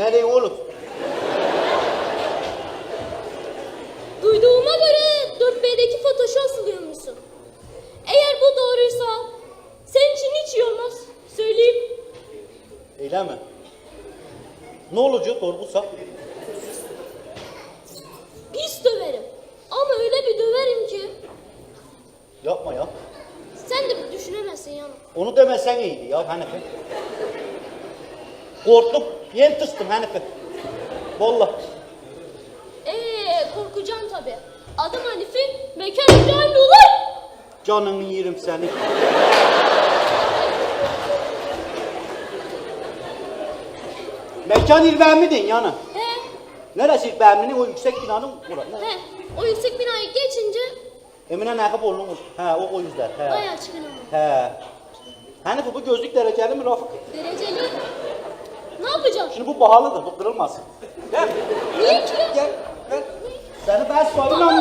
Ne diyeyim oğlum? Duyduğuma göre 4B'deki Photoshop asılıyormuşsun. Eğer bu doğruysa senin için hiç iyi olmaz. Söyleyeyim. Öyle mi? Ne olacak doğrusa? Pis döverim. Ama öyle bir döverim ki Yapma ya. sen de düşünemezsin yani. Onu demesen iyiydi ya Hanife. Korktum. Yeni tırstım Hanife. Vallahi. Eee korkacaksın tabi. Adım Hanife, mekan İbrahim Nurlar. Canını yerim seni. Mekan İlbemli'din yani. He, Neresi İlbemli'nin o yüksek binanın burası. he. O yüksek binayı geçince Emine Nakıpoğlu'nun He o, o yüzden. He. bayağı çıkın ama. He. Hanife bu gözlük dereceli mi Rafık? Dereceli. Yapacağım? Şimdi bu pahalıdır, bu kırılmaz. Gel. Niye ki? Gel. Gel. Seni ben soyunla